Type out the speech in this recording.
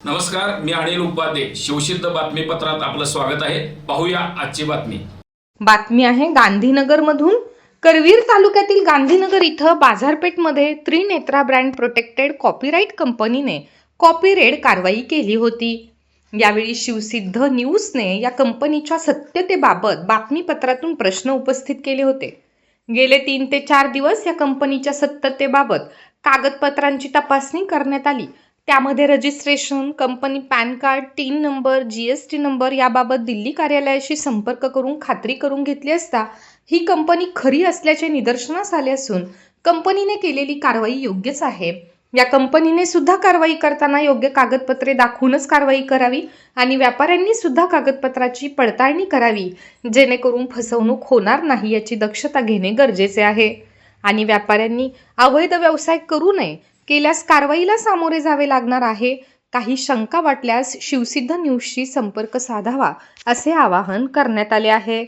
नमस्कार मी अनिल उपाध्ये. शिवसिद्ध बातमीपत्रात आपलं स्वागत आहे. पाहूया आजची बातमी. बातमी आहे गांधीनगरमधून. करवीर तालुक्यातील गांधीनगर इथं बाजारपेठमध्ये त्रिनेत्रा ब्रँड प्रोटेक्टेड कॉपीराईट कंपनीने कॉपीरेड कारवाई केली होती. यावेळी शिवसिद्ध न्यूजने या कंपनीच्या सत्यतेबाबत बातमीपत्रातून प्रश्न उपस्थित केले होते. गेले तीन ते चार दिवस या कंपनीच्या सत्यतेबाबत कागदपत्रांची तपासणी करण्यात आली. त्यामध्ये registration company PAN card TIN number G S T number याबाबत दिल्ली कार्यालयाशी संपर्क करून खात्री करून घेतली असता ही कंपनी खरी असल्याचे निदर्शनास आले असून कंपनीने केलेली कारवाई योग्यच आहे. या कंपनीने सुद्धा कारवाई करताना योग्य कागदपत्रे दाखवूनच कारवाई करावी आणि व्यापाऱ्यांनी सुद्धा कागदपत्राची पडताळणी करावी जेणेकरून फसवणूक होणार नाही याची दक्षता घेणे गरजेचे आहे. आणि व्यापाऱ्यांनी अवैध व्यवसाय करू नये केल्यास कारवाईला सामोरे जावे लागणार आहे काही शंका वाटल्यास शिवसिद्ध न्यूजशी संपर्क साधावा असे आवाहन करण्यात आले आहे.